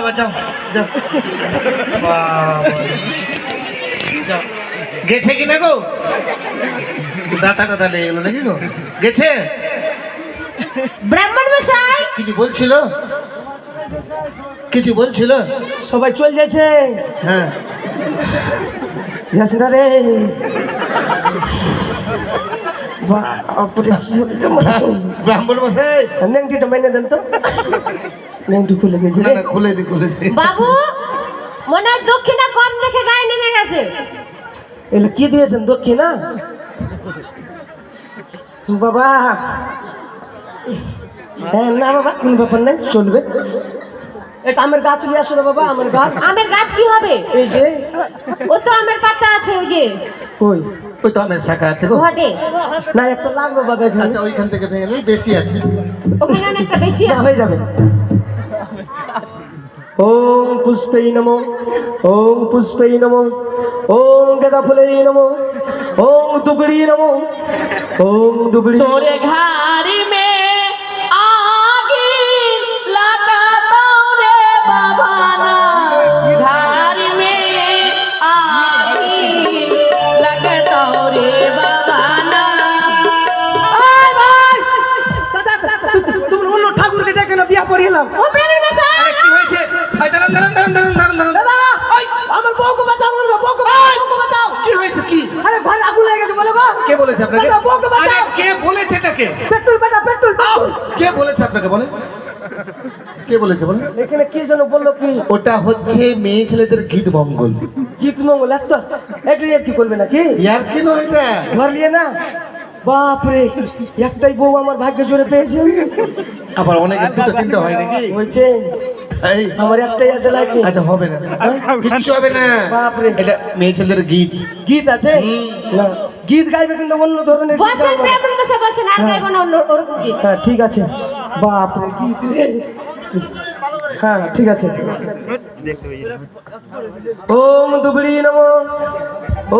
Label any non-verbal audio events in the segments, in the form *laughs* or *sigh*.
বাবা যাও যাও। যাও গেছে কি না গো? দাঁতা টাতা লেগে গেলো নাকি গো? গেছে? ব্রাহ্মণ মশাই। কিছু বলছিল? কিছু বলছিল? সবাই চল যাচ্ছে। হ্যাঁ। রে। মনে- ব্রাহ্মণ মশাই। নেংটিটা মেনে দেন তো। নেংটি খুলে গেছে। না খুলে দি খুলে দি বাবু মনে হয় দক্ষিণা কম দেখে গায়ে নেমে গেছে। এগুলো কি দিয়েছেন দক্ষিণা? বাবা। হ্যাঁ না বাবা কোন ব্যাপার নেই চলবে। এটা আমের গাছ নিয়ে আসো বাবা আমের গাছ। আমের গাছ কি হবে? এই যে। ও তো আমের পাতা আছে ওই যে। ওই। ওই তো আমের শাখা আছে গো। ঘটে না একটা লাগবে বাবা আচ্ছা ওইখান থেকে ভেঙে বেশি আছে। ওখানে অনেকটা বেশি হয়ে যাবে। ওম পুষ্পৈ নমো ওম পুষ্পৈ নমো ওম গেদা ফুলেই নমো ওম দুবড়ি নমো ওম দুবড়ি তোরে ঘাড়ি মে আগে লাগাতো রে বাবানা ঘাড়ি মে আগে লাগাতো রে বাবানা আয় ভাই দাদা তুমি অন্য ঠাকুরকে ডেকে না বিয়া পড়িলাম দাঁড়ান দাঁড়ান দাঁড়ান দাঁড়ান দাঁড়ান দাঁড়ান আমার বউকে বাঁচাও আমার বউকে বউকে বাঁচাও কি হয়েছে কি আরে ঘরে আগুন লেগে গেছে বলো গো কে বলেছে আপনাকে? বউকে বাঁচাও। আরে কে বলেছে এটাকে? পেট্রোল বেটা পেট্রোল কে বলেছে আপনাকে বলে? কে বলেছে বলে? এখানে কি যেন বলল কি? ওটা হচ্ছে মেয়ে ছেলেদের গীত মঙ্গল। গীত মঙ্গল এত একটু কি করবে নাকি? ইয়ার কি নয় এটা? ঘর নিয়ে না? বাপরে একটাই বউ আমার ভাগ্য জোরে পেয়েছে। আবার অনেক দুটো তিনটে হয় নাকি? বলছে এই, আমার একটাই আছে আচ্ছা হবে না। কিচ্ছু হবে না। বাপরে। এটা মেয়ে ছেলেদের গীত। গীত আছে? না। গীত গাইবে কিন্তু অন্য ধরনের বসেন গাইবে। ব্রাহ্মণ বসেন আর গাইব না অন্য ওরকম গীত। হ্যাঁ ঠিক আছে। বাপরে গীত রে। হ্যাঁ ঠিক আছে। ওম দুবড়ি নম।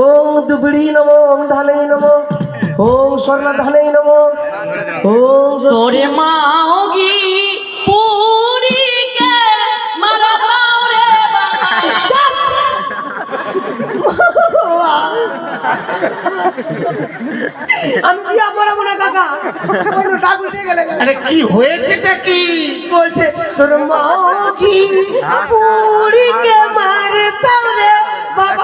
ওম দুবড়ি নম ওম ধানে নম। ওম স্বর্ণ ধানে নম ওম স্বস্তি- তোরে মাওগি পুরি কে মারাতো রে বাবানা আমি বিয়া পড়াবো না কাকা। অন্য ঠাকুর নিয়ে গেলে। আরে কি হয়েছেটা কি? বলছে তোর মা কি মারে আগলা কি কি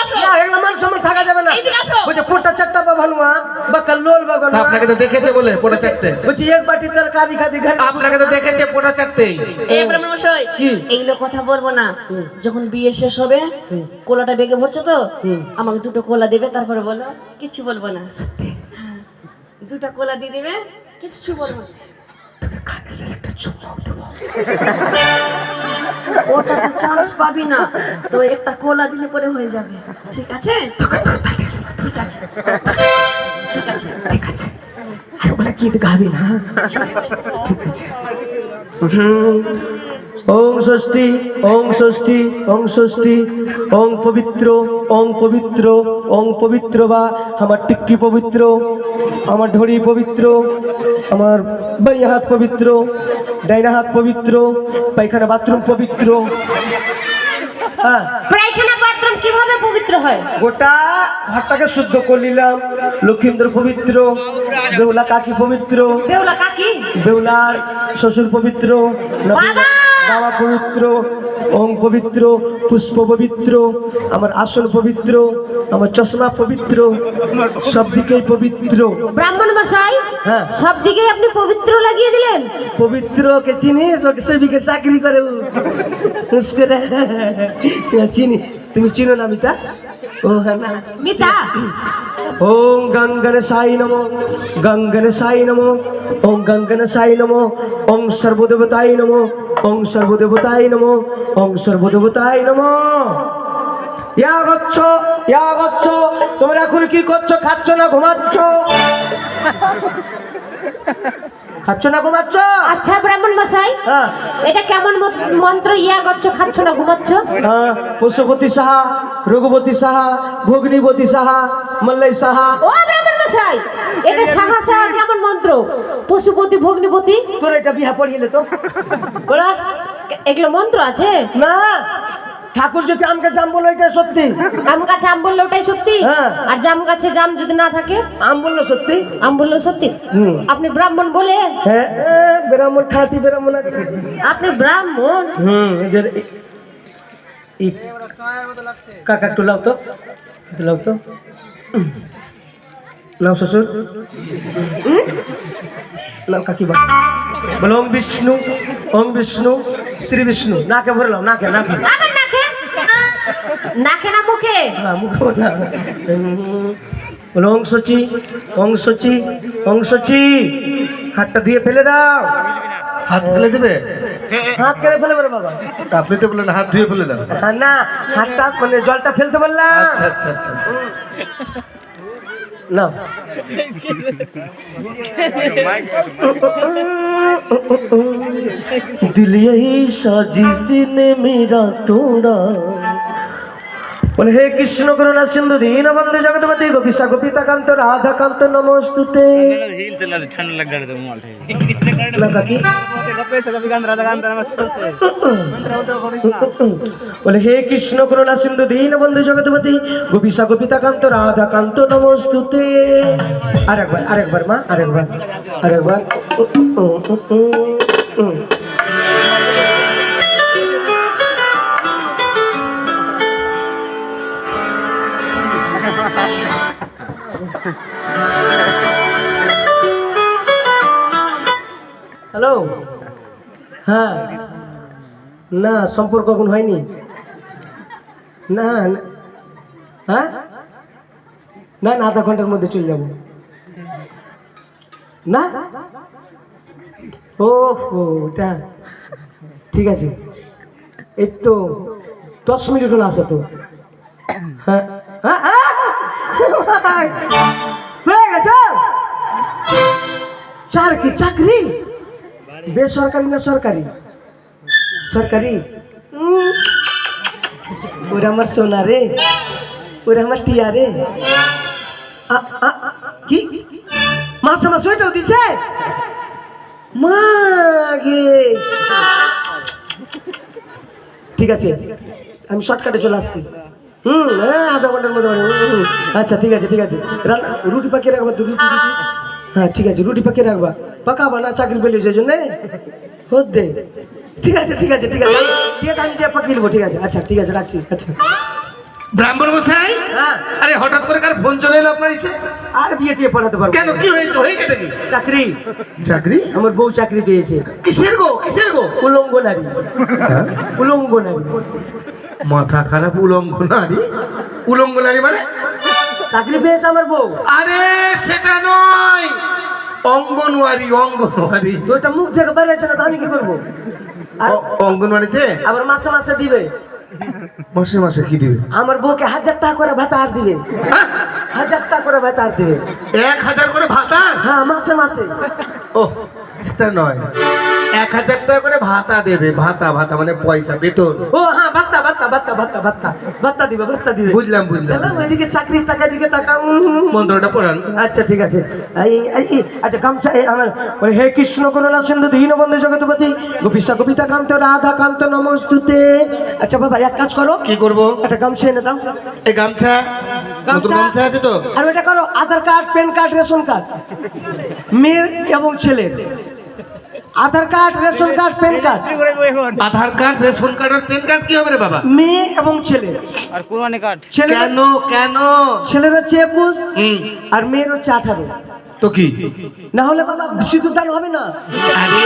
আয় ব্রাহ্মণ মশাই এদিকে আসো। না এগুলো সম্মান থাকা যাবে না। বলছে পোটা চারটা বা ভানুয়া বা কাল্লোল বা তা আপনাকে তো দেখেছে বলে পোটা চাটতে বলছি এক বাটি তরকারি খাতি ঘর আপনাকে তো দেখেছে পোটা চাটতেই এই ব্রাহ্মণ মশাই এইগুলো কথা বলব না। যখন বিয়ে শেষ হবে কোলাটা বেগে ভরছো তো? আমাকে দুটো কোলা দেবে তারপরে বলো কিছু বলব না। হ্যাঁ, দুটো কোলা দিয়ে দেবে কিছু বলব না। *laughs* ওটা তো চান্স পাবি না। তো একটা কোলা দিলে পরে হয়ে যাবে। ঠিক আছে? ঠিক আছে। ঠিক আছে ঠিক আছে আর বলে গীত গাবি না? ঠিক আছে। ওং ষষ্ঠী ওং ষষ্ঠী ওং ষষ্ঠী ওং পবিত্র ওং পবিত্র ওং পবিত্র বা আমার টিক্কি পবিত্র আমার ঢড়ি পবিত্র আমার বাই হাত পবিত্র ডাইনা হাত পবিত্র পায়খানা বাথরুম পবিত্র। হ্যাঁ। পায়খানা বাথরুম কীভাবে পবিত্র হয়? গোটা ঘরটাকে শুদ্ধ করে নিলাম। লক্ষিন্দ্র পবিত্র বেউলা কাকি পবিত্র। বেউলা কাকি? বেউলার শ্বশুর পবিত্র বাবা! বাবা পবিত্র ওং পবিত্র পুষ্প পবিত্র আমার আসন পবিত্র আমার চশমা পবিত্র সব দিকেই পবিত্র। ব্রাহ্মণ মশাই হ্যাঁ। সব দিকেই আপনি পবিত্র লাগিয়ে দিলেন? পবিত্র ওকে চিনিস? ওকে সেবিকে চাকরি করে। চিনি। তুমি চিনো না মিতা? ও হ্যাঁ না। মিতা? ওম গঙ্গন সাই নম গঙ্গন সাই নম ওম গঙ্গন সাই নম ওম সর্বদেবতাই নম ওম সর্বদেবতাই নম ওম সর্বদেবতাই নম। ইয়া গচ্ছ ইয়া গচ্ছ তোমরা এখন কি করছ? খাচ্ছ না ঘুমাচ্ছ? খাচ্ছ না ঘুমাচ্ছ? আচ্ছা ব্রাহ্মণ মশাই হ্যাঁ। এটা কেমন মন্ত্র? ইয়া গচ্ছ খাচ্ছ না ঘুমাচ্ছ? হ্যাঁ, পশুপতি সাহা রঘুপতি সাহা ভগ্নিপতি সাহা মল্লাই সাহা। ও ব্রাহ্মণ মশাই এটা সাহা সাহা কেমন মন্ত্র? পশুপতি ভগ্নিপতি? তোর এটা বিহা পড়িলে তো ওরা এগুলো মন্ত্র আছে? না ঠাকুর যদি আমাকে জাম বলল এটা সত্যি। আম গাছে আম বললে ওটাই সত্যি? হ্যাঁ। আর জাম গাছে জাম যদি না থাকে? আম বলল সত্যি। আম বললেও সত্যি? আপনি ব্রাহ্মণ বলে? হ্যাঁ ব্রাহ্মণ খাঁটি ব্রাহ্মণ আছে। আপনি ব্রাহ্মণ? হুম এদের কাকা একটু লাও তো একটু লাও তো। নাও শ্বশুর। নাও কাকিমা। বলো ওম বিষ্ণু ওম বিষ্ণু শ্রী বিষ্ণু। নাকে ভরে লাও নাকে নাকে। আবার নাকে? নাকে না মুখে? না মুখে না বলো ওং সচি ওং সচি ওং সচি। হাতটা দিয়ে ফেলে দাও। হাত ফেলে দিবে? হাত কেন ফেলে বলে বাবা। আপনি তো বললেন হাত ধুয়ে ফেলে দেন। হ্যাঁ, না হাতটা মানে জলটা ফেলতে বললাম আচ্ছা আচ্ছা আচ্ছা না दिल यही साजिश ने मेरा तोड़ा বলে হে কৃষ্ণ করুণা সিন্ধু দীন বন্ধু জগৎপতি গোপিসা গোপিতা কান্ত রাধা কান্ত নমস্তুতে বলে হে কৃষ্ণ করুণা সিন্ধু দীন বন্ধু জগৎপতি গোপিসা গোপিতা কান্ত রাধা কান্ত নমস্তুতে। আরেকবার আরেকবার মা আরেকবার আরেকবার। হ্যালো হ্যাঁ। না, সম্পর্ক এখন হয়নি। না। হ্যাঁ? না না, আধা ঘণ্টার মধ্যে চলে যাব। না? ও ওটা ঠিক আছে। এই তো দশ মিনিট হলো আসে তো। হ্যাঁ হ্যাঁ। হ্যাঁ। হয়ে চার কি চাকরি বেসরকারি না সরকারি সরকারি ওরা আমার সোনা রে ওরা আমার টিয়া রে কি মাসে মাসে ওইটাও দিচ্ছে মাগে ঠিক আছে আমি শর্টকাটে চলে আসছি হুম হ্যাঁ আধা ঘণ্টার মধ্যে। আচ্ছা ঠিক আছে ঠিক আছে। রুটি পাকিয়ে রাখবা রুটি হ্যাঁ ঠিক আছে রুটি পাকিয়ে রাখবা। পাকাবা না চাকরি পেলে সেই জন্যে। হতে ঠিক আছে ঠিক আছে ঠিক আছে। ঠিক আছে আমি যে পাকিয়ে নেব ঠিক আছে। আচ্ছা ঠিক আছে রাখছি আচ্ছা। ব্রাহ্মণ মশাই? হ্যাঁ। আরে হঠাৎ করে কার ফোন চলে এলো আপনার ইসে আর বিয়ে টিয়ে পড়াতে পারব কেন কি হয়েছে? হয়ে গেছে কি? চাকরি। চাকরি? আমার বউ চাকরি পেয়েছে। কিসের গো? কিসের গো? উলঙ্গ নারী। উলঙ্গ নারী। মাথা খারাপ উলঙ্গ নারী। উলঙ্গ নারী মানে? চাকরি পেয়েছে আমার বউ। আরে সেটা নয়। অঙ্গনওয়াড়ি অঙ্গনওয়াড়ি। তো ওটা মুখ থেকে বেরিয়েছে না আমি কি করব? অঙ্গনওয়াড়িতে? আবার মাসে মাসে দিবে। মাসে মাসে কি দিবে? আমার বউকে হাজার টাকা করে ভাতা আর দিবে। হ্যাঁ? হাজার টাকা করে ভাতা আর দিবে। এক হাজার করে ভাতা? হ্যাঁ মাসে মাসে। ও সেটা নয়। এক হাজার টাকা করে ভাতা দেবে। ভাতা ভাতা মানে পয়সা বেতন। ও হ্যাঁ ভাত্তা ভাত্তা ভাত্তা ভাত্তা ভাত্তা ভাত্তা দিবে ভাত্তা দিবে। বুঝলাম বুঝলাম। ওইদিকে চাকরির টাকা দিকে টাকা মন্ত্রটা পড়ান। আচ্ছা ঠিক আছে। এই- আচ্ছা গামছা এই আমার ওই হে কৃষ্ণ করুণা সিন্ধু দীনবন্ধু জগৎপতি গোপিসা গোপিতা কান্ত রাধা কান্ত নমস্তুতে। আচ্ছা বাবা এক কাজ করো। কি করব? একটা গামছা এনে দাও। এই গামছা? গামছা আছে তো? আর ওইটা করো Aadhaar card PAN card ration card. মেয়ের এবং ছেলের। Aadhaar card ration card PAN card. Aadhaar card ration card আর প্যান কার্ড কি হবে রে বাবা? মেয়ে এবং ছেলে। আর কুরবানি কার্ড। ছেলে কেন কেন? ছেলের হচ্ছে একুশ আর মেয়ের হচ্ছে আঠারো। তো কি? না হলে বাবা সিঁদুর দান হবে না। আরে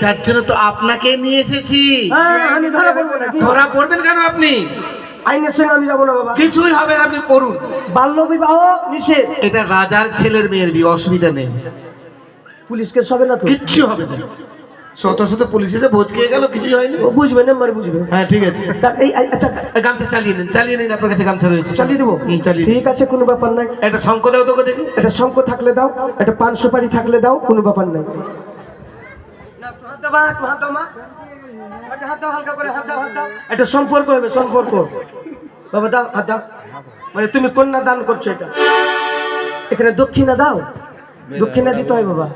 যার জন্য তো আপনাকে নিয়ে এসেছি। হ্যাঁ আমি ধরা বলব না ধরা পড়বেন কেন আপনি? আইনের সঙ্গে আমি যাব না বাবা। কিছুই হবে না আপনি করুন। বাল্য বিবাহ নিষেধ। এটা রাজার ছেলের মেয়ের বিয়ে অসুবিধা নেই। পুলিশকে সবে না তো কিচ্ছু হবে না। শত শত পুলিশ এসে ভোজ খেয়ে গেল কিছুই হয়নি। ও বুঝবে না মারে বুঝবে। হ্যাঁ ঠিক আছে। তা এই আচ্ছা গামছা চালিয়ে নিন চালিয়ে নিন আপনার কাছে গামছা রয়েছে। চালিয়ে দেবো? চালিয়ে ঠিক আছে কোনো ব্যাপার নাই। একটা শঙ্খ দাও তোকে দেখি। একটা শঙ্খ থাকলে দাও একটা পান সুপারি থাকলে দাও কোনো ব্যাপার নাই। একটা সম্পর্ক হবে সম্পর্ক। বাবা দাও হাত দাও। মানে তুমি কন্যা দান করছ এটা। এখানে দক্ষিণা দাও। দক্ষিণা দিতে হয় বাবা।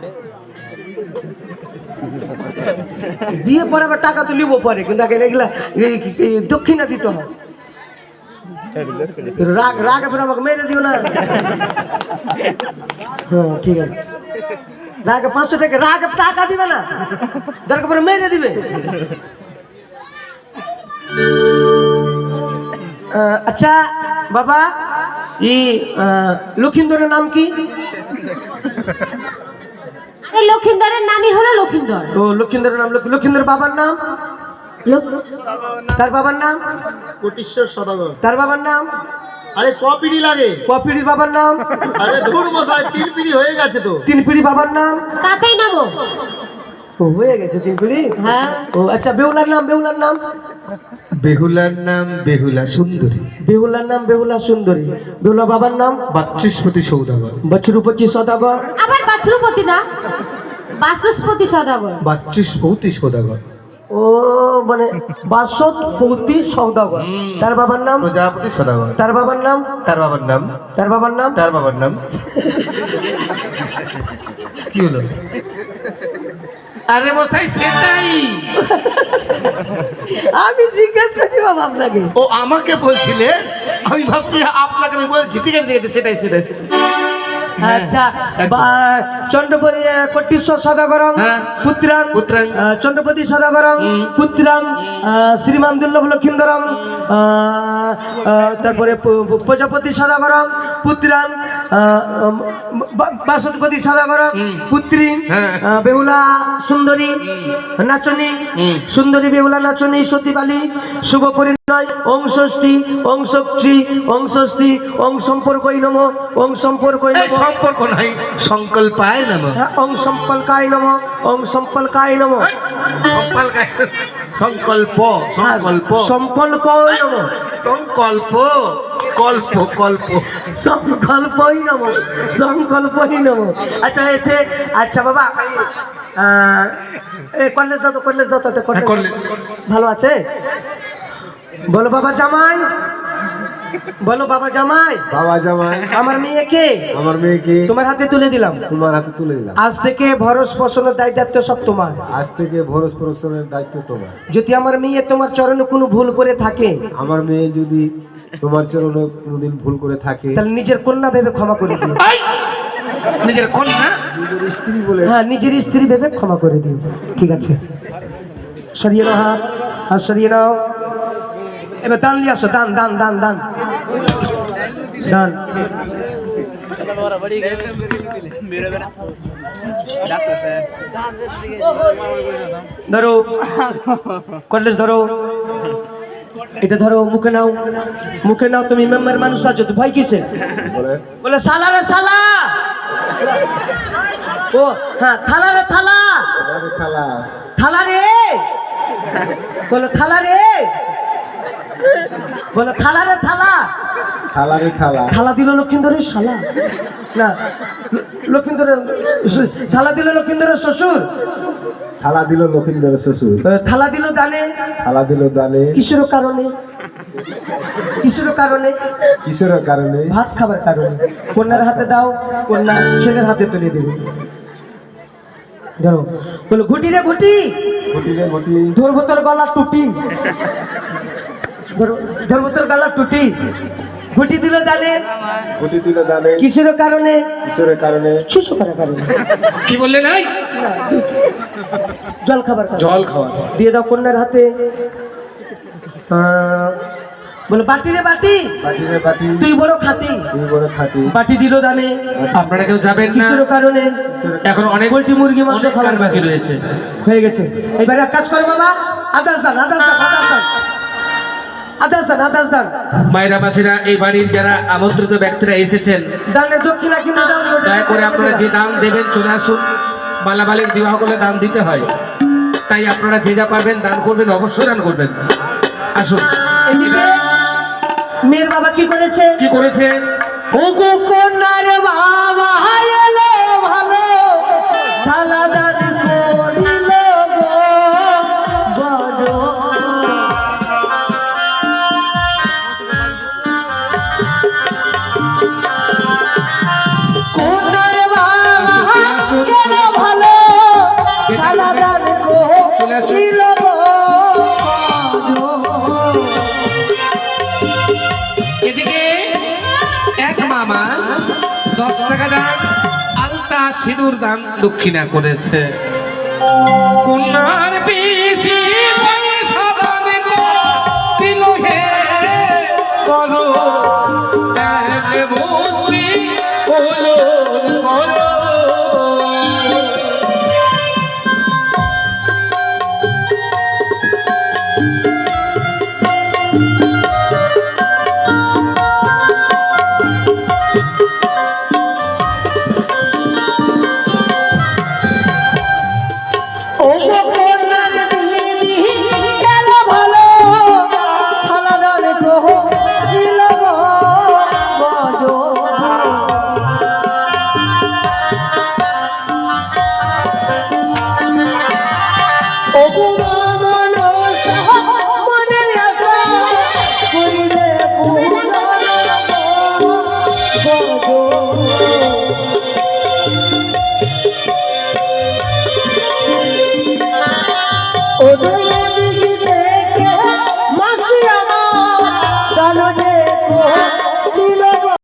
দিয়ে পরে আবার টাকা তো নিবো পরে, কিন্তু আগে এগুলা দক্ষিণা দিতে হয়। রাগ রাগ এবার আমাকে মেরে দিও না। হ্যাঁ ঠিক আছে। রাগে পাঁচশো টাকা, রাগে টাকা দিবে না। দরকার পরে মেরে দিবে। আচ্ছা বাবা ই লক্ষিন্দরের নাম কি? লক্ষিন্দরের নামই হলো লক্ষিন্দর। ও লক্ষিন্দরের নাম লক্ষ- লক্ষিন্দর বাবার নাম? তার বাবার নাম? কোটিশ্বর সদাগর। তার বাবার নাম? আরে ক পিড়ি লাগে? কপিড়ির বাবার নাম? আরে ধুর মশাই তিন পিড়ি হয়ে গেছে তো। তিন পিড়ি বাবার নাম? তাতেই নামো? ও হয়ে গেছে তিন পিড়ি? হ্যাঁ। ও আচ্ছা বেহুলার নাম বেহুলার নাম? বেহুলার নাম বেহুলা সুন্দরী। বেহুলার নাম বেহুলা সুন্দরী। বেহুলা বাবার নাম? বাচস্পতি সৌদাগর। বছরুপতি সদাগর। আবার বাছরুপতি না? বাচস্পতি সদাগর। বাচস্পতি সৌদাগর। ও মানে বাসতপতি সৌদাগর। তার বাবার নাম? প্রজাপতি সদাগর। তার বাবার নাম? তার বাবার নাম? তার বাবার নাম? তার বাবার নাম? *laughs* কি হলো? আরে মশাই সেটাই। আমি জিজ্ঞেস করছি বাবা আপনাকে। ও আমাকে বলছিলে আমি ভাবছি আপনাকে আমি বলছি ঠিক আছে ঠিক আছে সেটাই সেটাই সেটাই। আচ্ছা বা- চন্দ্রপতি আহ, কট্টিশ্বর সদাগরম হ্যাঁ। পুত্রাং পুত্রাং। চন্দ্রপতি সদাগরম পুত্রাং শ্রীমান দুর্লভ লক্ষিন্দরম তারপরে প্রজাপতি সদাগরম পুত্রাং আহ, উম, বা- বাসুপতি সদাগরম পুত্রী হ্যাঁ। বেহুলা সুন্দরী নাচনী সুন্দরী বেহুলা নাচনী সতীবালী শুভ পরিণয় ওং ষষ্ঠী ওং ষষ্ঠী ওং ষষ্ঠী ওং সম্পর্কই নম ওং সম্পর্কই নম সম্পর্ক নাই সংকল্পায় নাম। হ্যাঁ, ওং সম্পর্কায় নম ওং সম্পর্কায় নম। সংকল্পায় সংকল্প সংকল্প। সম্পর্কই নম। সংকল্প কল্প কল্প। সংকল্পই নম সংকল্পই নম। আচ্ছা হয়েছে আচ্ছা বাবা আহ, এ কলেজ দাও তো কলেজ দাও তো একটা হ্যাঁ, কলেজ। ভালো আছে? বলো বাবা জামাই। বলো বাবা জামাই। বাবা জামাই। আমার মেয়েকে আমার মেয়েকে তোমার হাতে তুলে দিলাম। তোমার হাতে তুলে দিলাম। আজ থেকে ভরস পোষণের দায়িত্ব সব তোমার। আজ থেকে ভরস পোষণের দায়িত্ব তোমার। যদি আমার মেয়ে তোমার চরণে কোনো ভুল করে থাকে আমার মেয়ে যদি তোমার চরণে কোনোদিন ভুল করে থাকে তাহলে নিজের কন্যা ভেবে ক্ষমা করে দিও। নিজের কন্যা? নিজের স্ত্রী বলে হ্যাঁ নিজের স্ত্রী ভেবে ক্ষমা করে দিও। ঠিক আছে। সরিয়ে নাও হাত হাত সরিয়ে নাও। এবার দান নিয়ে আসো দান দান দান দান। দান। ধরো কলেজ ধরো। এটা ধরো মুখে নাও মুখে নাও তুমি মেম্বার মানুষ আছো তো ভয় কিসে বলে বলে সালা রে সালা! ও হ্যাঁ থালা রে থালা। থালা রে! বলো থালা রে! বলো থালা রে থালা। থালা রে থালা। থালা দিল লক্ষিন্দরের শালা। না লক্ষিন্দরের থালা দিল লক্ষিন্দরের শ্বশুর। থালা দিল লক্ষিন্দর শ্বশুর। থালা দিল দানে। থালা দিল দানে। কিসের কারণে? কিসের কারণে? কিসের কারণে? ভাত খাবার কারণে। কন্যার হাতে দাও কন্যা ছেলের হাতে তুলে দেবে। ধরো। বলো ঘুটি রে ঘুটি। ঘটিলে ঘটি। ধরবো তোর গলা টুটি ধরো ধরবো তোর গলা টুটি। ঘুটি দিল দানে ঘটি দিল দানে কিসের কারণে? কিশোরের কারণে? শুশু করার কারণে। কি বললে নাই? জল খাবার জল খাওয়া দিয়ে দাও কন্যার হাতে। বলে বাটি রে বাটি। বাটিরে বাটি। তুই বড় খাটি। দুই বড় খাটি। বাটি দিল দানে আপনারা কেউ যাবেন না। কিসের কারণে? এখন অনেক পোলট্রি মুরগি মাংস খাবার বাকি রয়েছে। হয়ে গেছে। এবারে এক কাজ করো বাবা আদাস দান আদাস দান আদাস দান। আদাস দান আদাস দান। মায়েরা মাসিরা এই বাড়ির যারা আমন্ত্রিত ব্যক্তিরা এসেছেন দানের দক্ষিণা কিনে যাও দয়া করে আপনারা যে দান দেবেন চলে আসুন। বালাবালির বিবাহ করলে দান দিতে হয়। তাই আপনারা যে যা পারবেন দান করবেন অবশ্যই দান করবেন। আসুন। মেয়ের বাবা কি করেছে? কি করেছে? বাবা দান দক্ষিণা করেছে। কন্যার